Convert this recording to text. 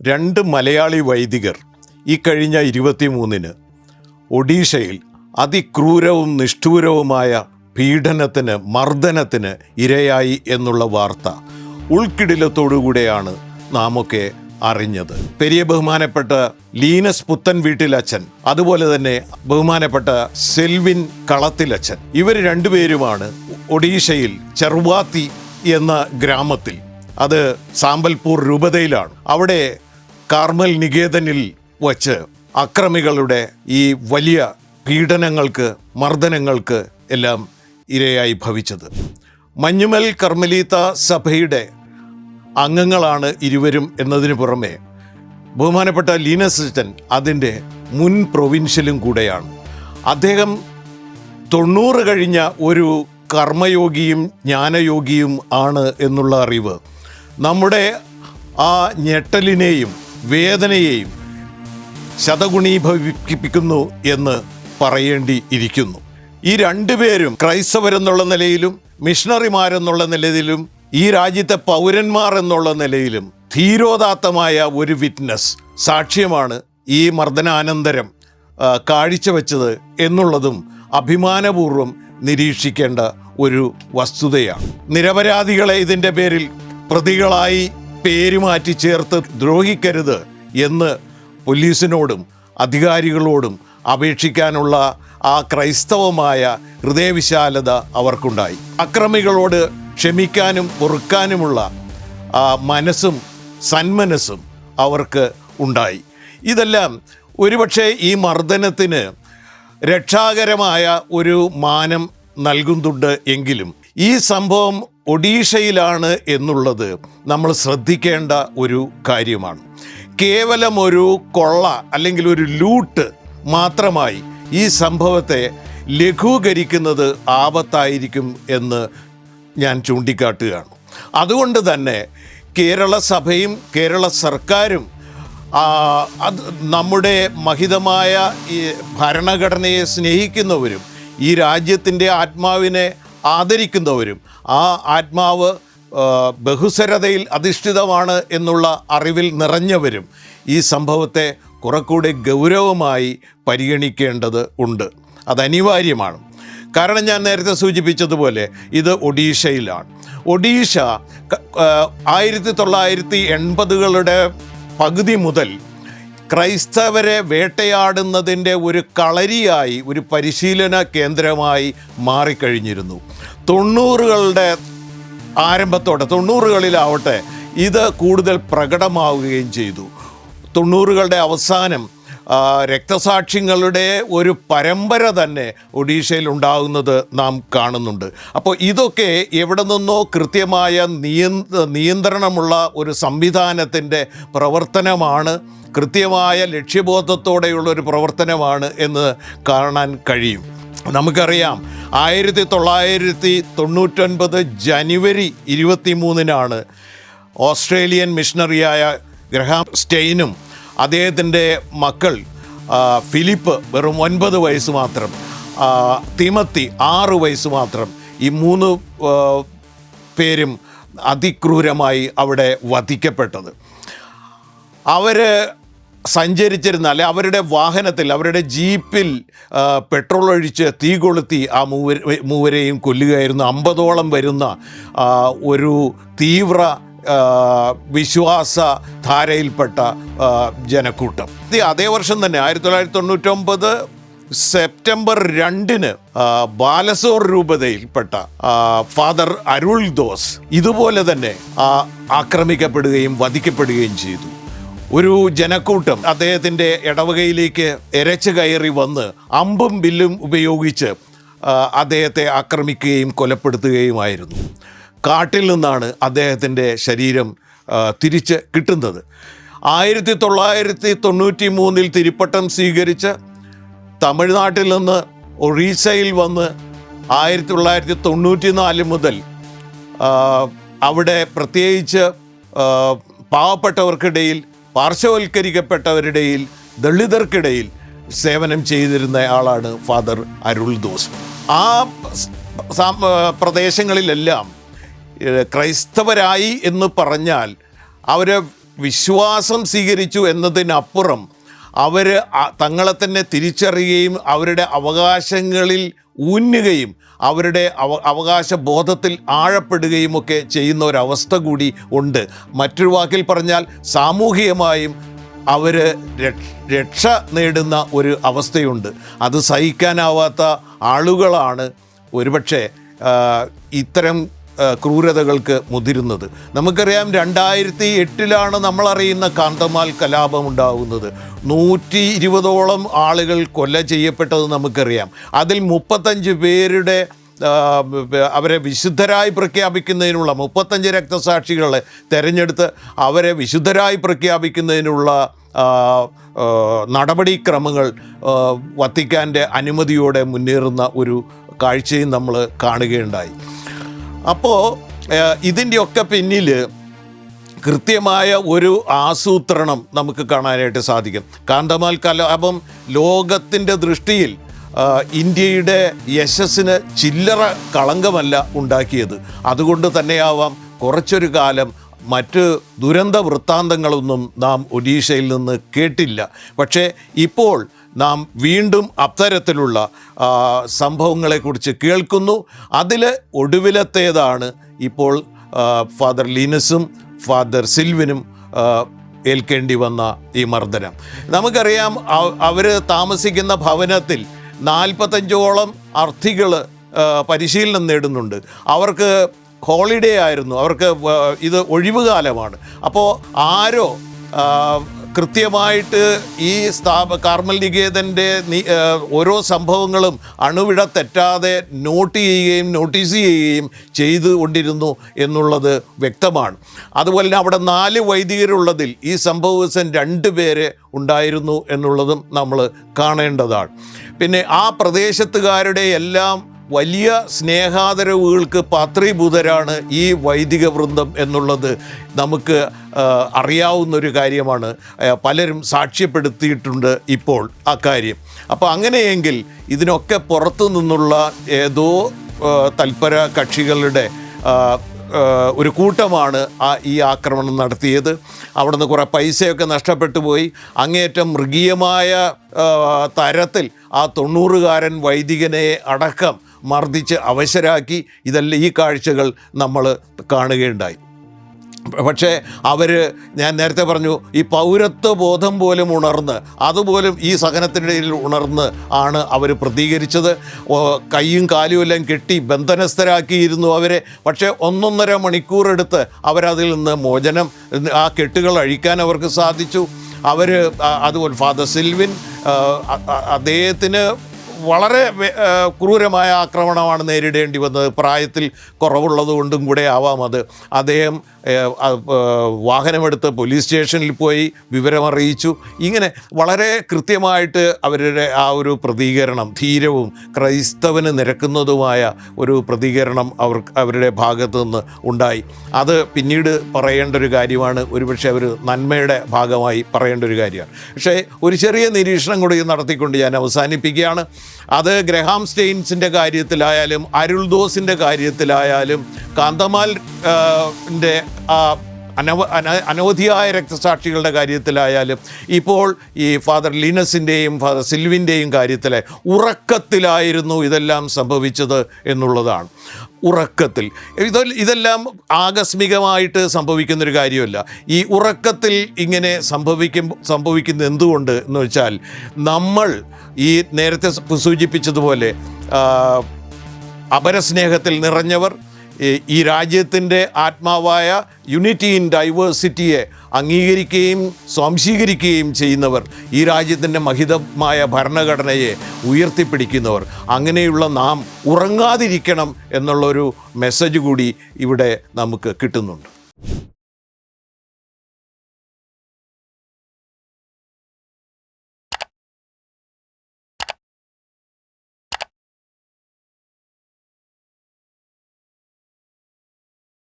രണ്ട് മലയാളി വൈദികർ ഈ കഴിഞ്ഞ ഇരുപത്തിമൂന്നിന് ഒഡീഷയിൽ അതിക്രൂരവും നിഷ്ഠൂരവുമായ പീഡനത്തിന് മർദ്ദനത്തിന് ഇരയായി എന്നുള്ള വാർത്ത ഉൾക്കിടിലത്തോടുകൂടെയാണ് നാമൊക്കെ അറിഞ്ഞത്. പെരിയ ബഹുമാനപ്പെട്ട ലീനസ് പുത്തൻ വീട്ടിലച്ഛൻ അതുപോലെ തന്നെ ബഹുമാനപ്പെട്ട സെൽവിൻ കളത്തിലച്ഛൻ ഇവർ രണ്ടുപേരുമാണ് ഒഡീഷയിൽ ചെറുവാത്തി എന്ന ഗ്രാമത്തിൽ. അത് സാമ്പൽപൂർ രൂപതയിലാണ്. അവിടെ കാർമൽ നികേതനിൽ വച്ച് അക്രമികളുടെ ഈ വലിയ പീഡനങ്ങൾക്ക് മർദ്ദനങ്ങൾക്ക് എല്ലാം ഇരയായി ഭവിച്ചത്. മഞ്ഞുമൽ കർമ്മലീത്ത സഭയുടെ അംഗങ്ങളാണ് ഇരുവരും എന്നതിന് പുറമെ ബഹുമാനപ്പെട്ട ലീനസിസ്റ്റൻ അതിന്റെ മുൻ പ്രൊവിൻഷ്യലും കൂടെയാണ്. അദ്ദേഹം തൊണ്ണൂറ് കഴിഞ്ഞ ഒരു കർമ്മയോഗിയും ജ്ഞാനയോഗിയും ആണ് എന്നുള്ള അറിവ്. നമ്മുടെ ആ ഞെട്ടലിനെയും വേദനയെയും ശതഗുണീഭവിപ്പിക്കുന്നു എന്ന് പറയേണ്ടി ഇരിക്കുന്നു ഈ രണ്ടുപേരും ക്രൈസ്തവരെന്നുള്ള നിലയിലും മിഷണറിമാരെന്നുള്ള നിലയിലും ഈ രാജ്യത്തെ പൗരന്മാർ എന്നുള്ള നിലയിലും ധീരോദാത്തമായ ഒരു വിറ്റ്നസ് സാക്ഷ്യമാണ് ഈ മർദ്ദനാനന്തരം കാഴ്ചവെച്ചത് എന്നുള്ളതും അഭിമാനപൂർവം നിരീക്ഷിക്കേണ്ട ഒരു വസ്തുതയാണ്. നിരപരാധികളെ ഇതിന്റെ പേരിൽ പ്രതികളായി പേര് മാറ്റി ചേർത്ത് ദ്രോഹിക്കരുത് എന്ന് പോലീസിനോടും അധികാരികളോടും അപേക്ഷിക്കാനുള്ള ആ ക്രൈസ്തവമായ ഹൃദയവിശാലത അവർക്കുണ്ടായി. അക്രമികളോട് ക്ഷമിക്കാനും പൊറുക്കാനുമുള്ള ആ മനസ്സും സന്മനസ്സും അവർക്ക് ഉണ്ടായി. ഇതെല്ലാം ഒരുപക്ഷെ ഈ മർദ്ദനത്തിന് രക്ഷാകരമായ ഒരു മാനം നൽകുന്നുണ്ട് എങ്കിലും ഈ സംഭവം ഒഡീഷയിലാണ് എന്നുള്ളത് നമ്മൾ ശ്രദ്ധിക്കേണ്ട ഒരു കാര്യമാണ്. കേവലം ഒരു കൊള്ള അല്ലെങ്കിൽ ഒരു ലൂട്ട് മാത്രമായി ഈ സംഭവത്തെ ലഘൂകരിക്കുന്നത് ആപത്തായിരിക്കും എന്ന് ഞാൻ ചൂണ്ടിക്കാട്ടുകയാണ്. അതുകൊണ്ട് തന്നെ കേരള സഭയും കേരള സർക്കാരും അത് നമ്മുടെ മഹിതമായ ഈ ഭരണഘടനയെ സ്നേഹിക്കുന്നവരും ഈ രാജ്യത്തിന്റെ ആത്മാവിനെ ആദരിക്കുന്നവരും ആ ആത്മാവ് ബഹുസരതയിൽ അധിഷ്ഠിതമാണ് എന്നുള്ള അറിവിൽ നിറഞ്ഞവരും ഈ സംഭവത്തെ കുറെക്കൂടെ ഗൗരവമായി പരിഗണിക്കേണ്ടത് ഉണ്ട്. അത് അനിവാര്യമാണ്. കാരണം ഞാൻ നേരത്തെ സൂചിപ്പിച്ചതുപോലെ ഇത് ഒഡീഷയിലാണ്. ഒഡീഷ ആയിരത്തി തൊള്ളായിരത്തി എൺപതുകളുടെ പകുതി മുതൽ ക്രൈസ്തവരെ വേട്ടയാടുന്നതിന്റെ ഒരു കളരിയായി ഒരു പരിശീലന കേന്ദ്രമായി മാറിക്കഴിഞ്ഞിരുന്നു. തൊണ്ണൂറുകളുടെ ആരംഭത്തോടെ തൊണ്ണൂറുകളിലാവട്ടെ ഇത് കൂടുതൽ പ്രകടമാവുകയും ചെയ്തു. തൊണ്ണൂറുകളുടെ അവസാനം രക്തസാക്ഷികളുടെ ഒരു പരമ്പര തന്നെ ഒഡീഷയിൽ ഉണ്ടാകുന്നത് നാം കാണുന്നുണ്ട്. അപ്പോൾ ഇതൊക്കെ എവിടെ നിന്നോ കൃത്യമായ നിയന്ത്ര നിയന്ത്രണമുള്ള ഒരു സംവിധാനത്തിന്റെ പ്രവർത്തനമാണ്. കൃത്യമായ ലക്ഷ്യബോധത്തോടെയുള്ള ഒരു പ്രവർത്തനമാണ് എന്ന് കാണാൻ കഴിയും. നമുക്കറിയാം ആയിരത്തി തൊള്ളായിരത്തി തൊണ്ണൂറ്റൊൻപത് ജനുവരി ഇരുപത്തി മൂന്നിനാണ് ഓസ്ട്രേലിയൻ മിഷണറിയായ ഗ്രഹാം സ്റ്റെയിനും അദ്ദേഹത്തിന്റെ മക്കൾ ഫിലിപ്പ് വെറും ഒൻപത് വയസ്സ് മാത്രം തിമത്തി ആറ് വയസ്സ് മാത്രം ഈ മൂന്ന് പേരും അതിക്രൂരമായി അവിടെ വധിക്കപ്പെട്ടത്. അവർ സഞ്ചരിച്ചിരുന്ന അല്ലെ അവരുടെ വാഹനത്തിൽ അവരുടെ ജീപ്പിൽ പെട്രോൾ ഒഴിച്ച് തീ കൊളുത്തി ആ മൂവർ മൂവരെയും കൊല്ലുകയായിരുന്നു. അമ്പതോളം വരുന്ന ഒരു തീവ്ര വിശ്വാസ ധാരയിൽപ്പെട്ട ജനക്കൂട്ടം. അതേ വർഷം തന്നെ ആയിരത്തി തൊള്ളായിരത്തി തൊണ്ണൂറ്റൊമ്പത് സെപ്റ്റംബർ രണ്ടിന് ബാലസോർ രൂപതയിൽപ്പെട്ട ഫാദർ അരുൾ ദോസ് ഇതുപോലെ തന്നെ ആക്രമിക്കപ്പെടുകയും വധിക്കപ്പെടുകയും ചെയ്തു. ഒരു ജനക്കൂട്ടം അദ്ദേഹത്തിന്റെ ഇടവകയിലേക്ക് എരച്ചു കയറി വന്ന് അമ്പും ബില്ലും ഉപയോഗിച്ച് അദ്ദേഹത്തെ ആക്രമിക്കുകയും കൊലപ്പെടുത്തുകയുമായിരുന്നു. കാട്ടിൽ നിന്നാണ് അദ്ദേഹത്തിന്റെ ശരീരം തിരിച്ച് കിട്ടുന്നത്. ആയിരത്തി തൊള്ളായിരത്തി തൊണ്ണൂറ്റി മൂന്നിൽ തിരുപ്പട്ടം സ്വീകരിച്ച് തമിഴ്നാട്ടിൽ നിന്ന് ഒറീസയിൽ വന്ന് ആയിരത്തി തൊള്ളായിരത്തി തൊണ്ണൂറ്റി നാല് മുതൽ അവിടെ പ്രത്യേകിച്ച് പാവപ്പെട്ടവർക്കിടയിൽ പാർശ്വവൽക്കരിക്കപ്പെട്ടവരുടെയിൽ ദളിതർക്കിടയിൽ സേവനം ചെയ്തിരുന്ന ആളാണ് ഫാദർ അരുൾ ദോസ്. ആ പ്രദേശങ്ങളിലെല്ലാം ക്രൈസ്തവരായി എന്ന് പറഞ്ഞാൽ അവരെ വിശ്വാസം സ്വീകരിച്ചു എന്നതിനപ്പുറം അവർ തങ്ങളെ തന്നെ തിരിച്ചറിയുകയും അവരുടെ അവകാശങ്ങളിൽ ഊന്നുകയും അവരുടെ അവ അവകാശ ബോധത്തിൽ ആഴപ്പെടുകയും ഒക്കെ ചെയ്യുന്ന ഒരവസ്ഥ കൂടി ഉണ്ട്. മറ്റൊരു വാക്കിൽ പറഞ്ഞാൽ സാമൂഹികമായും അവർ രക്ഷ നേടുന്ന ഒരു അവസ്ഥയുണ്ട്. അത് സഹിക്കാനാവാത്ത ആളുകളാണ് ഒരുപക്ഷെ ഇത്തരം ക്രൂരതകൾക്ക് മുതിരുന്നത്. നമുക്കറിയാം രണ്ടായിരത്തി എട്ടിലാണ് നമ്മളറിയുന്ന കാന്തമാൽ കലാപം ഉണ്ടാകുന്നത് നൂറ്റി ഇരുപതോളം ആളുകൾ കൊല ചെയ്യപ്പെട്ടത് നമുക്കറിയാം. അതിൽ മുപ്പത്തഞ്ച് പേരുടെ അവരെ വിശുദ്ധരായി പ്രഖ്യാപിക്കുന്നതിനുള്ള മുപ്പത്തഞ്ച് രക്തസാക്ഷികളെ തിരഞ്ഞെടുത്ത് അവരെ വിശുദ്ധരായി പ്രഖ്യാപിക്കുന്നതിനുള്ള നടപടിക്രമങ്ങൾ വത്തിക്കാന്റെ അനുമതിയോടെ മുന്നേറുന്ന ഒരു കാഴ്ചയും നമ്മൾ കാണുകയുണ്ടായി. അപ്പോൾ ഇതിന്റെയൊക്കെ പിന്നിൽ കൃത്യമായ ഒരു ആസൂത്രണം നമുക്ക് കാണാനായിട്ട് സാധിക്കും. കാന്തമാൽ കലാപം ലോകത്തിന്റെ ദൃഷ്ടിയിൽ ഇന്ത്യയുടെ യശസ്സിന് ചില്ലറ കളങ്കമല്ല ഉണ്ടാക്കിയത്. അതുകൊണ്ട് തന്നെയാവാം കുറച്ചൊരു കാലം മറ്റ് ദുരന്ത വൃത്താന്തങ്ങളൊന്നും നാം ഒഡീഷയിൽ നിന്ന് കേട്ടില്ല. പക്ഷേ ഇപ്പോൾ നാം വീണ്ടും അത്തരത്തിലുള്ള സംഭവങ്ങളെക്കുറിച്ച് കേൾക്കുന്നു. അതിൽ ഒടുവിലത്തേതാണ് ഇപ്പോൾ ഫാദർ ലീനസും ഫാദർ സിൽവിനും ഏൽക്കേണ്ടി വന്ന ഈ മർദ്ദനം. നമുക്കറിയാം അവർ താമസിക്കുന്ന ഭവനത്തിൽ നാൽപ്പത്തഞ്ചോളം അർത്ഥികൾ പരിശീലനം നേടുന്നുണ്ട്. അവർക്ക് ഹോളിഡേ ആയിരുന്നു. അവർക്ക് ഇത് ഒഴിവുകാലമാണ്. അപ്പോൾ ആരോ കൃത്യമായിട്ട് ഈ സ്ഥാപ കാർമൽ നികേതന്റെ ഓരോ സംഭവങ്ങളും അണുവിട തെറ്റാതെ നോട്ട് ചെയ്യുകയും നോട്ടീസ് ചെയ്യുകയും ചെയ്തുകൊണ്ടിരുന്നു എന്നുള്ളത് വ്യക്തമാണ്. അതുപോലെ തന്നെ അവിടെ നാല് വൈദികരുള്ളതിൽ ഈ സംഭവ ദിവസം രണ്ട് പേര് ഉണ്ടായിരുന്നു എന്നുള്ളതും നമ്മൾ കാണേണ്ടതാണ്. പിന്നെ ആ പ്രദേശത്തുകാരുടെ എല്ലാം വലിയ സ്നേഹാദരവുകൾക്ക് പാത്രീഭൂതരാണ് ഈ വൈദിക വൃന്ദം എന്നുള്ളത് നമുക്ക് അറിയാവുന്നൊരു കാര്യമാണ്. പലരും സാക്ഷ്യപ്പെടുത്തിയിട്ടുണ്ട് ഇപ്പോൾ അക്കാര്യം അപ്പോൾ അങ്ങനെയെങ്കിൽ ഇതിനൊക്കെ പുറത്തു നിന്നുള്ള ഏതോ തൽപര കക്ഷികളുടെ ഒരു കൂട്ടമാണ് ആ ഈ ആക്രമണം നടത്തിയത്. അവിടുന്ന് കുറേ പൈസയൊക്കെ നഷ്ടപ്പെട്ടു പോയി. അങ്ങേയറ്റം മൃഗീയമായ തരത്തിൽ ആ തൊണ്ണൂറുകാരൻ വൈദികനെ അടക്കം മർദ്ദിച്ച് അവശരാക്കി ഇതെല്ലാം ഈ കാഴ്ചകൾ നമ്മൾ കാണുകയുണ്ടായി. പക്ഷേ അവർ ഞാൻ നേരത്തെ പറഞ്ഞു ഈ പൗരത്വ ബോധം പോലും ഉണർന്ന് അതുപോലും ഈ സഹനത്തിനിടയിൽ ഉണർന്ന് ആണ് അവർ പ്രതികരിച്ചത്. കൈയും കാലും എല്ലാം കെട്ടി ബന്ധനസ്ഥരാക്കിയിരുന്നു അവരെ. പക്ഷേ ഒന്നൊന്നര മണിക്കൂറെടുത്ത് അവരതിൽ നിന്ന് മോചനം ആ കെട്ടുകൾ അഴിക്കാൻ അവർക്ക് സാധിച്ചു. അവർ അതുപോലെ ഫാദർ സിൽവിൻ അദ്ദേഹത്തിന് വളരെ ക്രൂരമായ ആക്രമണമാണ് നേരിടേണ്ടി വന്നത്. പ്രായത്തിൽ കുറവുള്ളത് കൊണ്ടും കൂടെ ആവാം അത്. അദ്ദേഹം വാഹനമെടുത്ത് പോലീസ് സ്റ്റേഷനിൽ പോയി വിവരമറിയിച്ചു. ഇങ്ങനെ വളരെ കൃത്യമായിട്ട് അവരുടെ ആ ഒരു പ്രതികരണം ധീരവും ക്രൈസ്തവന് നിരക്കുന്നതുമായ ഒരു പ്രതികരണം അവർ അവരുടെ ഭാഗത്തു നിന്ന് ഉണ്ടായി. അത് പിന്നീട് പറയേണ്ട ഒരു കാര്യമാണ്. ഒരുപക്ഷെ അവർ നന്മയുടെ ഭാഗമായി പറയേണ്ട ഒരു കാര്യമാണ്. പക്ഷേ ഒരു ചെറിയ നിരീക്ഷണം കൂടി നടത്തിക്കൊണ്ട് ഞാൻ അവസാനിപ്പിക്കുകയാണ്. അത് ഗ്രഹാം സ്റ്റെയിൻസിന്റെ കാര്യത്തിലായാലും അരുൾദോസിന്റെ കാര്യത്തിലായാലും കാന്തമാൽ ആ, അനവ അന അനവധിയായ രക്തസാക്ഷികളുടെ കാര്യത്തിലായാലും ഇപ്പോൾ ഈ ഫാദർ ലീനസിന്റെയും ഫാദർ സിൽവിന്റെയും കാര്യത്തിൽ ഉറക്കത്തിലായിരുന്നു ഇതെല്ലാം സംഭവിച്ചത് എന്നുള്ളതാണ്. ഉറക്കത്തിൽ. ഇത് ഇതെല്ലാം ആകസ്മികമായിട്ട് സംഭവിക്കുന്നൊരു കാര്യമല്ല. ഈ ഉറക്കത്തിൽ ഇങ്ങനെ സംഭവിക്കും സംഭവിക്കുന്നത് എന്തുകൊണ്ട് എന്ന് വെച്ചാൽ നമ്മൾ ഈ നേരത്തെ സൂചിപ്പിച്ചതുപോലെ അപരസ്നേഹത്തിൽ നിറഞ്ഞവർ ഈ രാജ്യത്തിന്റെ ആത്മാവായ യൂണിറ്റി ഇൻ ഡൈവേഴ്സിറ്റിയെ അംഗീകരിക്കുകയും സ്വാംശീകരിക്കുകയും ചെയ്യുന്നവർ ഈ രാജ്യത്തിന്റെ മഹിതമായ ഭരണഘടനയെ ഉയർത്തിപ്പിടിക്കുന്നവർ അങ്ങനെയുള്ള നാം ഉറങ്ങാതിരിക്കണം എന്നുള്ളൊരു മെസ്സേജ് കൂടി ഇവിടെ നമുക്ക് കിട്ടുന്നുണ്ട്.